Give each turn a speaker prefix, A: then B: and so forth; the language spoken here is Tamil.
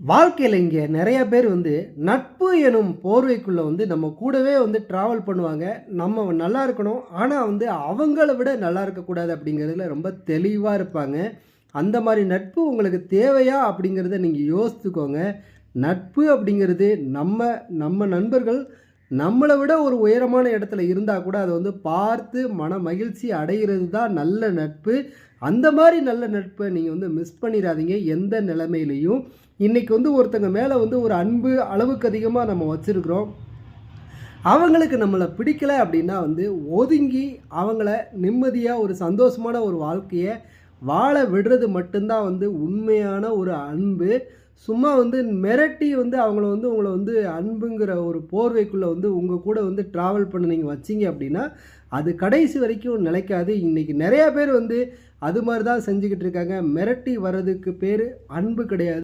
A: வாழ்க்கையில் இங்கே நிறைய பேர் வந்து நட்பு எனும் போர்வைக்குள்ளே வந்து நம்ம கூடவே வந்து ட்ராவல் பண்ணுவாங்க. நம்ம நல்லா இருக்கணும். ஆனால் வந்து அவங்கள விட நல்லா இருக்கக்கூடாது அப்படிங்கிறதுல ரொம்ப தெளிவாக இருப்பாங்க. அந்த மாதிரி நட்பு உங்களுக்கு தேவையா அப்படிங்கிறத நீங்கள் யோசித்துக்கோங்க நட்பு அப்படிங்கிறது நம்ம நம்ம நண்பர்கள் நம்மளை விட ஒரு உயரமான இடத்துல இருந்தால் கூட அதை வந்து பார்த்து மன மகிழ்ச்சி அடைகிறது தான் நல்ல நட்பு. அந்த மாதிரி நல்ல நட்பை நீங்கள் வந்து மிஸ் பண்ணிடாதீங்க எந்த நிலைமையிலையும். இன்றைக்கி வந்து ஒருத்தங்க மேலே வந்து ஒரு அன்பு அளவுக்கு அதிகமாக நம்ம வச்சுருக்குறோம். அவங்களுக்கு நம்மளை பிடிக்கல அப்படின்னா வந்து ஒதுங்கி அவங்கள நிம்மதியாக ஒரு சந்தோஷமான ஒரு வாழ்க்கையை வாழ விடுறது மட்டும்தான் வந்து உண்மையான ஒரு அன்பு. சும்மா வந்து மிரட்டி வந்து அவங்கள வந்து உங்களை வந்து அன்புங்கிற ஒரு போர்வைக்குள்ளே வந்து உங்கள் கூட வந்து ட்ராவல் பண்ண நீங்கள் வச்சீங்க அப்படின்னா அது கடைசி வரைக்கும் நிலைக்காது. இன்றைக்கி நிறையா பேர் வந்து அது மாதிரி தான் செஞ்சுக்கிட்டு இருக்காங்க. மிரட்டி வர்றதுக்கு பேர் அன்பு கிடையாது.